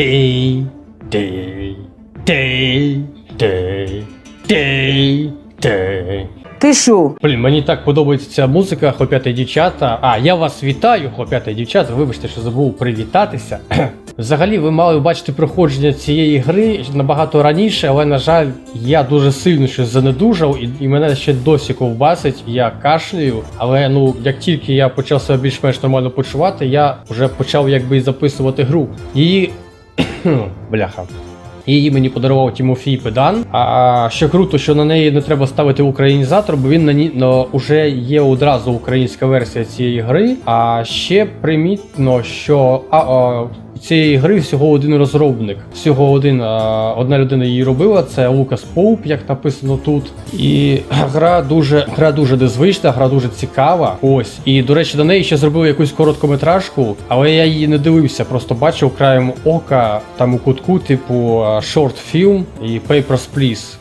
Ти, ти, ти, ти, ти, ти. Ти що? Блін, мені так подобається ця музика, хлоп'ята і дівчата. А, я вас вітаю, хлоп'ята і дівчата. Вибачте, що забув привітатися. Взагалі, ви мали бачити проходження цієї гри набагато раніше, але, на жаль, я дуже сильно щось занедужав, і, і мене ще досі ковбасить, я кашлюю. Але ну, як тільки я почав себе більш-менш нормально почувати, я вже почав якби записувати гру. Її. Бляха. Її мені подарував Тімофій Педан. А ще круто, що на неї не треба ставити українізатор, бо він на ній но, уже є одразу українська версія цієї гри. А ще примітно, що а, а, цієї гри всього один розробник. Всього один одна людина її робила. Це Лукас Поуп, як написано тут. І гра дуже гра дуже незвична, гра дуже цікава. Ось. І до речі, до неї ще зробили якусь короткометражку, але я її не дивився, просто бачив краєм ока там у кутку, типу шорт фільм і Papers, Please.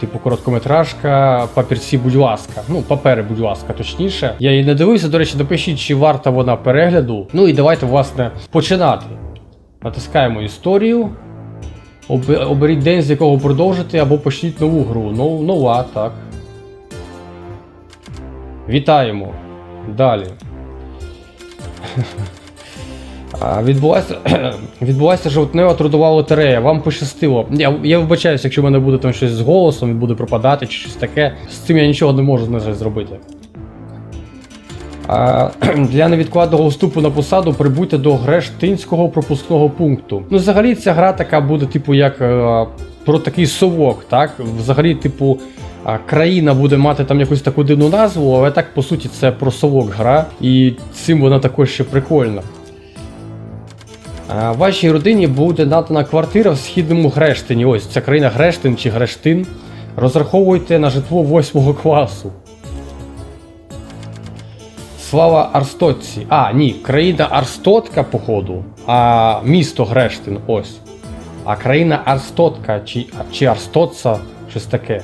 Типу короткометражка, папірці, будь ласка. Ну, папери, будь ласка, точніше. Я її не дивився. До речі, напишіть, чи варта вона перегляду. Ну і давайте, власне, починати. Натискаємо історію. Об- Оберіть день, з якого продовжити, або почніть нову гру. Ну, нова, так. Вітаємо. Далі. Відбулася, відбулася жовтнева трудова лотерея. Вам пощастило. Я, я вибачаюся, якщо в мене буде там щось з голосом і буде пропадати чи щось таке. З цим я нічого не можу на зробити. Для невідкладного вступу на посаду прибудьте до Грештинського пропускного пункту. Ну, взагалі, ця гра така буде, типу, як е, про такий совок, так? Взагалі, типу, країна буде мати там якусь таку дивну назву, але так, по суті, це про совок гра, і цим вона також ще прикольна. Вашій родині буде надана квартира в східному Грештині. Ось ця країна Грештин чи Грештин. Розраховуйте на житло 8 класу. Слава Арстотці. А, ні, країна Арстотка, походу, а місто Грештин, ось. А країна Арстотка чи, чи Арстотца, щось таке.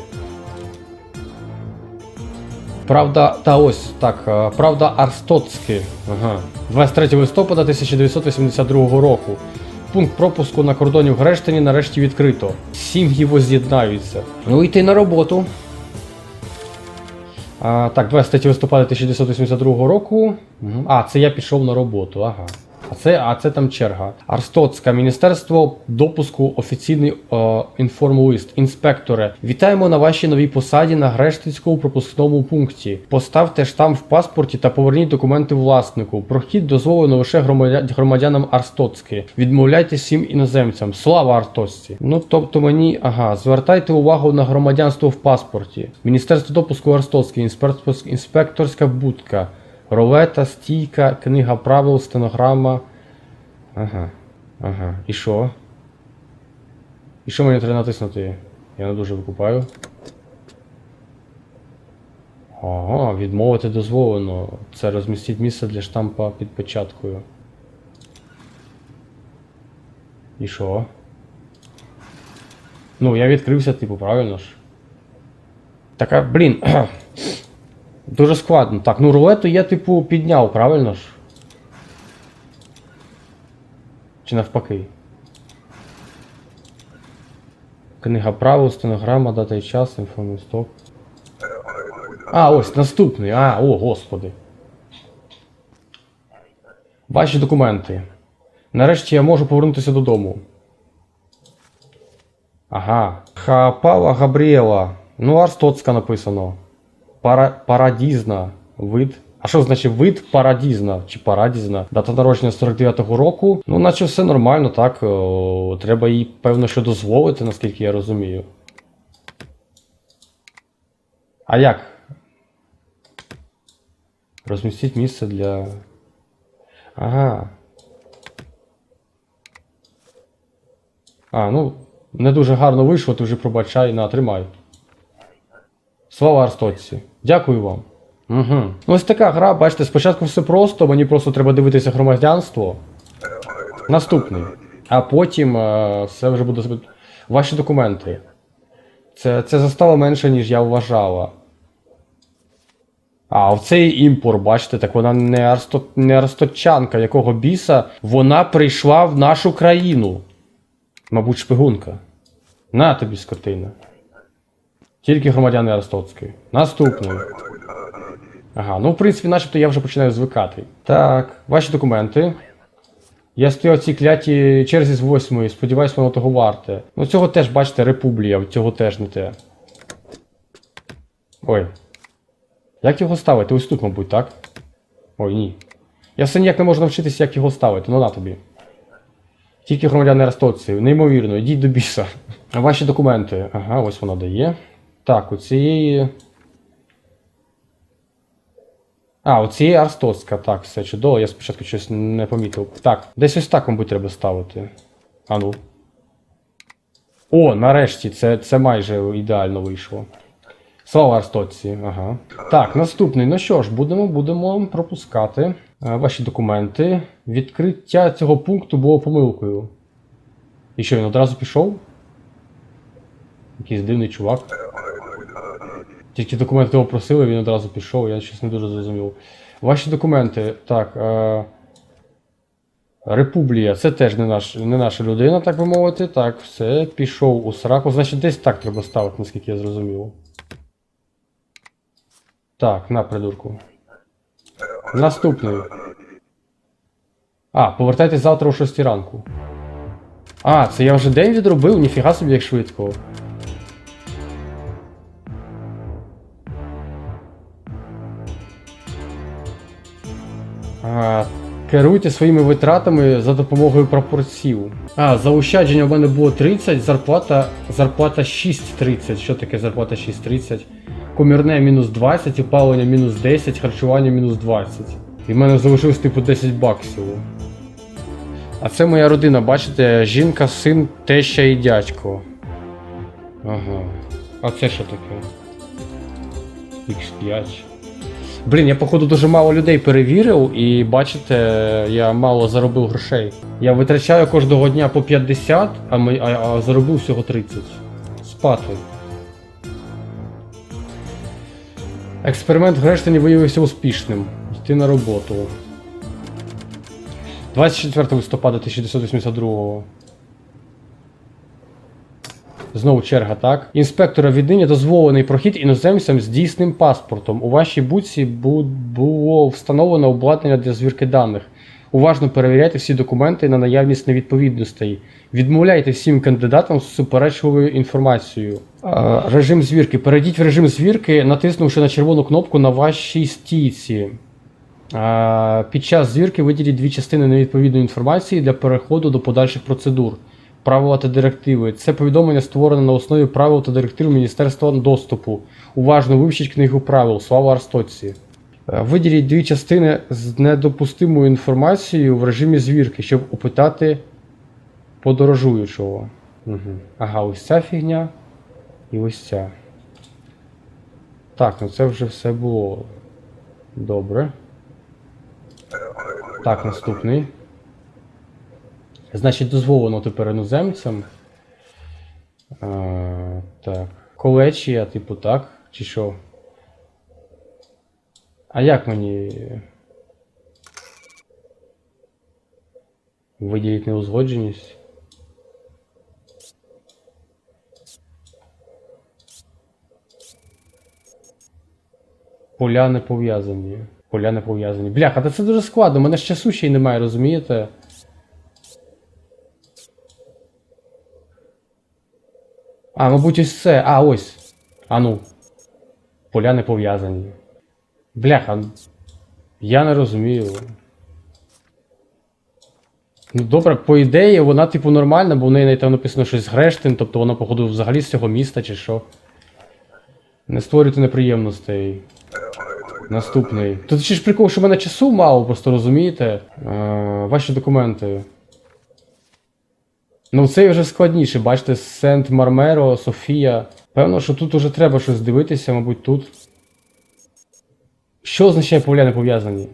Правда, та ось так, е, правда Арстоцьки. Ага. 23 листопада 1982 року. Пункт пропуску на кордоні в Грештині нарешті відкрито. Сім'ї воз'єднаються. Ну йти на роботу. А, так, 23 листопада 1982 року. А, це я пішов на роботу, ага. А це, а це там черга. Арстоцьке міністерство допуску офіційний е, інформлист. Інспекторе, вітаємо на вашій новій посаді на Грештинському пропускному пункті. Поставте штамп в паспорті та поверніть документи власнику. Прохід дозволено лише громадя- громадянам Арстоцьки. Відмовляйте всім іноземцям. Слава Арстоцьці! Ну тобто мені, ага, звертайте увагу на громадянство в паспорті. Міністерство допуску інспекторська, інспекторська будка. Ролета, стійка, книга правил, стенограма. Ага. Ага. І що? І що мені треба натиснути? Я не дуже викупаю. Ага, відмовити дозволено. Це розмістіть місце для штампа під печаткою. І що? Ну, я відкрився, типу, правильно ж? Така, блін. Дуже складно. Так, ну рулету я, типу, підняв, правильно ж? Чи навпаки? Книга правил, стенограма, дата і час, інформний. А, ось наступний. А, о, господи. Ваші документи. Нарешті я можу повернутися додому. Ага. Хапала Габріела. Ну, Арстоцька написано. Пара, парадізна. Вид. А що значить вид парадізна чи парадізна? Дата народження 49-го року. Ну, наче все нормально, так. О, треба їй, певно, що дозволити, наскільки я розумію. А як? Розмістіть місце для. Ага. А, ну, не дуже гарно вийшло, ти вже пробачай, на, тримай. Слава Арстоці. Дякую вам. Угу. Ось така гра, бачите, спочатку все просто, мені просто треба дивитися громадянство. Наступний. А потім е, все вже буде. Ваші документи. Це, це застало менше, ніж я вважала. А, оцей імпор, бачите, так вона не, арсто... не арстотчанка, якого біса, вона прийшла в нашу країну. Мабуть, шпигунка. На тобі скотина. Тільки громадяни Аростоцької. Наступний. Ага, ну в принципі, начебто я вже починаю звикати. Так, ваші документи. Я стою в цій клятій черзі з восьмої, сподіваюсь, воно того варте. Ну цього теж, бачите, републія, цього теж не те. Ой. Як його ставити? Ось тут, мабуть, так? Ой, ні. Я все ніяк не можу навчитися, як його ставити, ну на тобі. Тільки громадяни Аристотці. Неймовірно, йдіть до біса. Ваші документи. Ага, ось вона дає. Так, у цієї. А, у цієї Арстоцька, так, все чудово, я спочатку щось не помітив. Так, десь ось так, мабуть, треба ставити. А ну. О, нарешті, це, це майже ідеально вийшло. Слава Арстоці, ага. Так, наступний. Ну що ж, будемо, будемо пропускати е, ваші документи. Відкриття цього пункту було помилкою. І що, він одразу пішов? Якийсь дивний чувак. Тільки документи його просили, він одразу пішов, я щось не дуже зрозумів. Ваші документи, так. Е... Републія, це теж не, наш, не наша людина, так би мовити. Так, все, пішов у сраку. Значить, десь так треба ставити, наскільки я зрозумів. Так, на придурку. Наступний. А, повертайтесь завтра о 6 ранку. А, це я вже день відробив, ніфіга собі як швидко. Керуйте своїми витратами за допомогою пропорців. А, заощадження в мене було 30, зарплата, зарплата 6.30. Що таке зарплата 6.30? Комірне мінус 20, опалення мінус 10, харчування мінус 20. І в мене залишилось типу 10 баксів. А це моя родина, бачите, жінка, син, теща і дядько. Ага. А це що таке? X5. Блін, я походу дуже мало людей перевірив, і бачите, я мало заробив грошей. Я витрачаю кожного дня по 50, а, ми, а, а заробив всього 30. Спати. Експеримент в Грештині виявився успішним. Йти на роботу. 24 листопада 1982. Знову черга, так? Інспектора віднині дозволений прохід іноземцям з дійсним паспортом. У вашій будці бу- було встановлено обладнання для звірки даних. Уважно перевіряйте всі документи на наявність невідповідностей. Відмовляйте всім кандидатам з суперечливою інформацією. Режим звірки. Перейдіть в режим звірки, натиснувши на червону кнопку на вашій стійці. Під час звірки виділіть дві частини невідповідної інформації для переходу до подальших процедур. Правила та директиви. Це повідомлення створено на основі правил та директив Міністерства доступу. Уважно вивчіть книгу правил. Слава Арстоці. Е, Виділіть дві частини з недопустимою інформацією в режимі звірки, щоб опитати подорожуючого. Угу. Ага, ось ця фігня. І ось ця. Так, ну це вже все було. Добре. Так, наступний. Значить, дозволено тепер іноземцям. А, так. Колечія, типу, так? Чи що? А як мені. Виділити неузгодженість? Поля не пов'язані. Поля не пов'язані. Бляха, та це дуже складно, у мене ж часу ще й немає, розумієте? А, мабуть, ось це. А, ось. А ну. Поля не пов'язані. Бляха. Я не розумію. Ну добре, по ідеї, вона, типу, нормальна, бо в неї там написано щось Грештин, тобто вона, походу, взагалі з цього міста чи що. Не створюйте неприємностей. Наступний. Тут ще ж прикол, що в мене часу мало, просто розумієте. Е, ваші документи. Ну, цей вже складніше, бачите, Сент Мармеро, Софія. Певно, що тут уже треба щось дивитися, мабуть, тут. Що означає повляне пов'язані?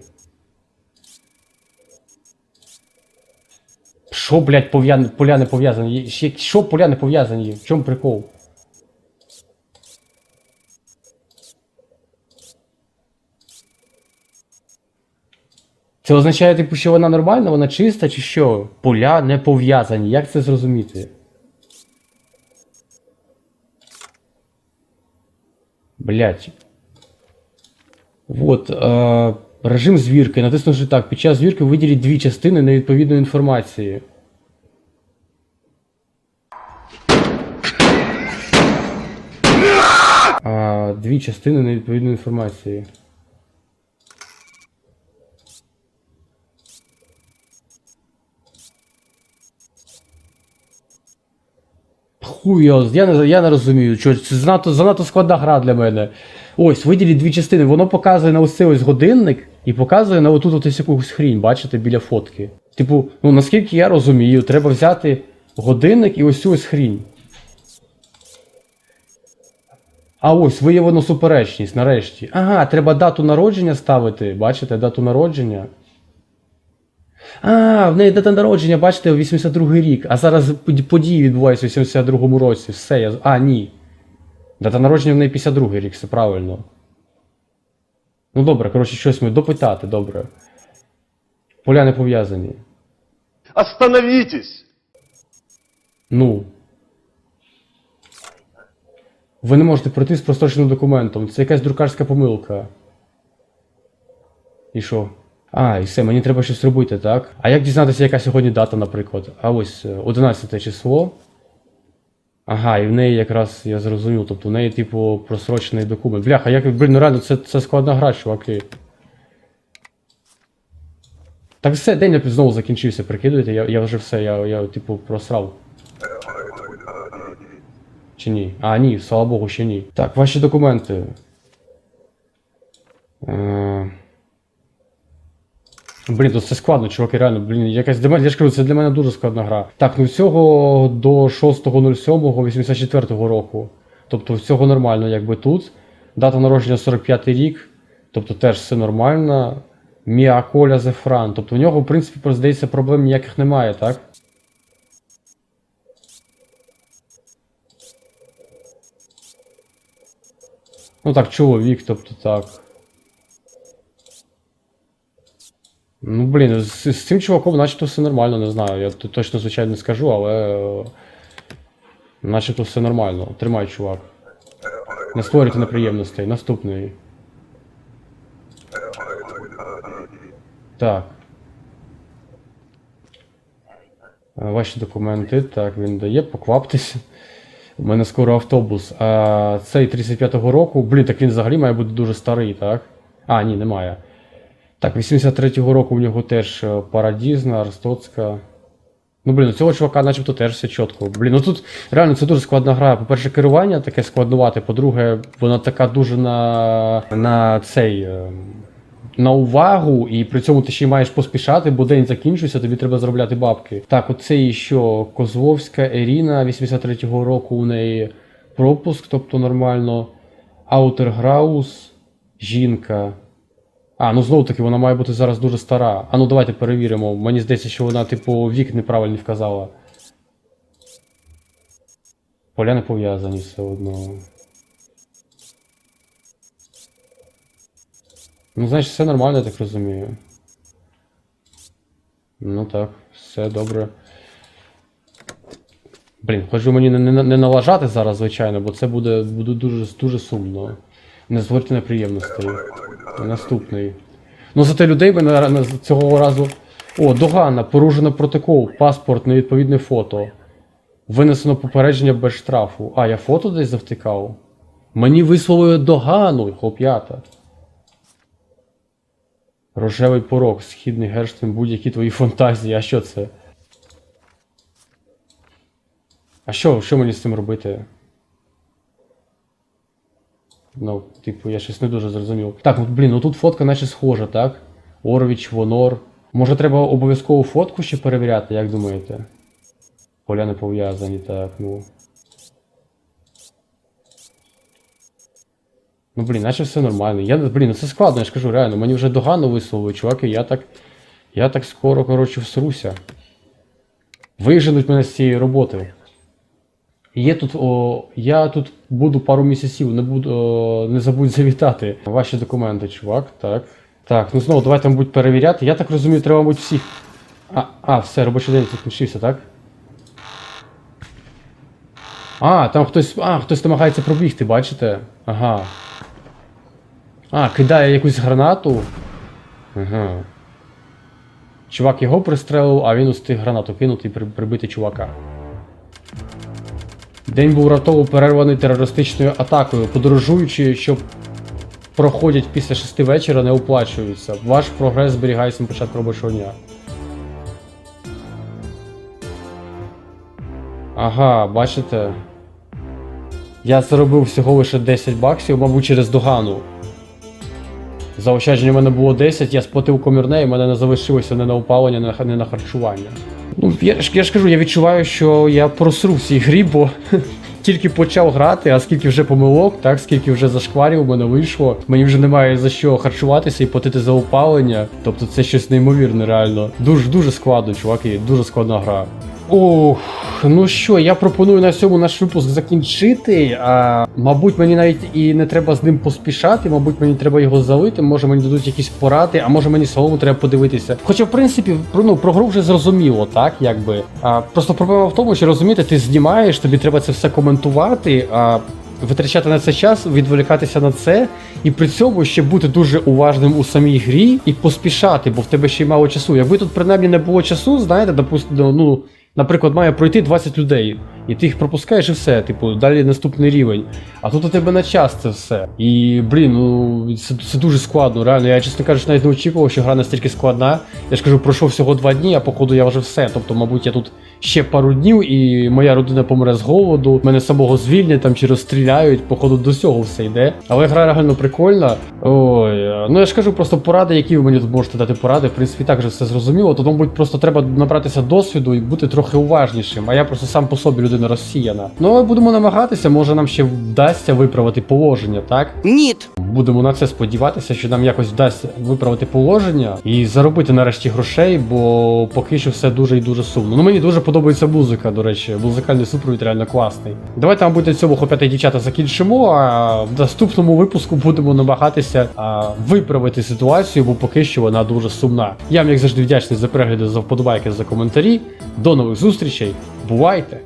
Що, блядь, поля не пов'язані? Що поля не пов'язані? В чому прикол? Це означає, типу, що вона нормальна, вона чиста, чи що? Поля не пов'язані. Як це зрозуміти? Блять. От. Е, режим звірки. Натиснувши так. Під час звірки виділіть дві частини невідповідної інформації. Е, дві частини невідповідної інформації. Хуй його, я не, я не розумію, що це занадто, занадто складна гра для мене. Ось, виділіть дві частини, воно показує на ось цей ось годинник і показує на отут ось якусь хрінь, бачите, біля фотки. Типу, ну наскільки я розумію, треба взяти годинник і ось цю ось хрінь. А ось виявлено суперечність, нарешті. Ага, треба дату народження ставити. Бачите, дату народження. А, в неї дата народження, бачите, 82 рік. А зараз події відбуваються в 82-му році. Все, я. А, ні. Дата народження в неї 52 рік, все правильно. Ну добре, коротше, щось ми допитати, добре. Поля не пов'язані. Остановитесь! Ну. Ви не можете пройти з простроченим документом. Це якась друкарська помилка. І що? А, і все, мені треба щось робити, так? А як дізнатися, яка сьогодні дата, наприклад? А ось е, 11 число. Ага, і в неї якраз я зрозумів, тобто в неї, типу, просрочений документ. Бляха, як, блін, ну реально, це, це складна гра, чуваки. Так все, день знову закінчився, прикидуєте, я, я вже все, я, я типу, просрав. Чи ні? А, ні, слава Богу, ще ні. Так, ваші документи. Е... Блін, то це складно, чуваки, реально, блін, якась для мене, я ж кажу, це для мене дуже складна гра. Так, ну всього до 6.07.84 року. Тобто всього нормально, якби тут. Дата народження 45 рік, тобто теж все нормально. Міаколя Зефран. Тобто в нього, в принципі, здається, проблем ніяких немає, так? Ну так, чоловік, тобто так. Ну, блін, з, з цим чуваком начебто все нормально, не знаю. Я точно, звичайно, не скажу, але. е, Начебто все нормально. Тримай, чувак. Не створюйте неприємностей. Наступний. Так. Е, Ваші документи. Так, він дає, покваптесь. У мене скоро автобус. А цей 35-го року. Блін, так він взагалі має бути дуже старий, так? А, ні, немає. Так, 83-го року в нього теж е, Парадізна, Арстоцька. Ну, блін, у цього чувака начебто теж все чітко. Блін, ну тут реально це дуже складна гра. По-перше, керування таке складнувате. По-друге, вона така дуже на, на цей. е, На увагу, і при цьому ти ще й маєш поспішати, бо день закінчується, тобі треба заробляти бабки. Так, оце і що Козловська Еріна, 83-го року у неї пропуск, тобто нормально. Аутерграус, жінка. А, ну знову таки, вона має бути зараз дуже стара. А ну давайте перевіримо. Мені здається, що вона, типу, вік неправильно вказала. Поля не пов'язані все одно. Ну, значить, все нормально, я так розумію. Ну так, все добре. Блін, хочу мені не, не, не налажати зараз, звичайно, бо це буде, буде дуже, дуже сумно. Не зворте неприємностей. Наступний. Ну, зате людей на, цього разу. О, догана, порушено протокол, паспорт, невідповідне фото. Винесено попередження без штрафу. А, я фото десь завтикав. Мені висловили догану, хлоп'ята. Рожевий порог, східний герштин, будь-які твої фантазії. А що це? А що, що мені з цим робити? Ну, типу, я щось не дуже зрозумів. Так, ну блін, ну тут фотка наче схожа, так? Орвіч, Вонор. Може треба обов'язково фотку ще перевіряти, як думаєте? Поля не пов'язані, так, ну. Ну блін, наче все нормально. Я, блін, ну це складно, я ж кажу, реально, мені вже догану висловили, чуваки, я так. Я так скоро, коротше, всруся. Виженуть мене з цієї роботи. Є тут, о, я тут буду пару місяців, не буду, о, не забудь завітати. Ваші документи, чувак, так. Так, ну знову давайте, мабуть, перевіряти. Я так розумію, треба, мабуть, всіх. А, а, все, робочий день закінчився, так? А, там хтось. А, хтось намагається пробігти, бачите? Ага. А, кидає якусь гранату. Ага. Чувак його пристрелив, а він устиг гранату кинути і при- прибити чувака. День був раптово перерваний терористичною атакою. Подорожуючі, що проходять після 6 вечора, не оплачуються. Ваш прогрес зберігається на початку робочого дня. Ага, бачите. Я заробив всього лише 10 баксів, мабуть, через догану. Заощадження в мене було 10, я сплатив комірне, і в мене не залишилося не на опалення, не на харчування. Ну, я, ж- я ж кажу, я відчуваю, що я просру в цій грі, бо тільки почав грати, а скільки вже помилок, так, скільки вже зашкварів у мене вийшло. Мені вже немає за що харчуватися і платити за опалення. Тобто це щось неймовірне, реально. Дуже дуже складно, чуваки, дуже складна гра. Ох, ну що, я пропоную на цьому наш випуск закінчити. А, мабуть, мені навіть і не треба з ним поспішати, мабуть, мені треба його залити, може мені дадуть якісь поради, а може мені самому треба подивитися. Хоча, в принципі, про, ну, про гру вже зрозуміло, так, якби. А, просто проблема в тому, що розумієте, ти знімаєш, тобі треба це все коментувати. А, Витрачати на це час, відволікатися на це, і при цьому ще бути дуже уважним у самій грі і поспішати, бо в тебе ще й мало часу. Якби тут принаймні не було часу, знаєте, допустимо, ну, наприклад, має пройти 20 людей, і ти їх пропускаєш і все, типу, далі наступний рівень. А тут у тебе на час це все. І блін, ну це, це дуже складно. Реально, я чесно кажучи, навіть не очікував, що гра настільки складна. Я ж кажу, пройшов всього два дні, а походу я вже все. Тобто, мабуть, я тут ще пару днів, і моя родина помре з голоду, мене самого звільнять там чи розстріляють, походу до цього все йде. Але гра реально прикольна. Ой, ну я ж кажу, просто поради, які ви мені тут можете дати поради, в принципі, так же все зрозуміло. То, мабуть, просто треба набратися досвіду і бути трохи уважнішим. А я просто сам по собі людина розсіяна. Ну але будемо намагатися, може нам ще вдасться виправити положення, так? Ніт. Будемо на це сподіватися, що нам якось вдасться виправити положення і заробити нарешті грошей, бо поки що все дуже і дуже сумно. Ну мені дуже подобається музика, до речі. Музикальний супровід реально класний. Давайте, мабуть, на цьому хопяти дівчата закінчимо. А в наступному випуску будемо намагатися а, виправити ситуацію, бо поки що вона дуже сумна. Я вам як завжди вдячний за перегляди, за вподобайки, за коментарі. До нових зустрічей. Бувайте!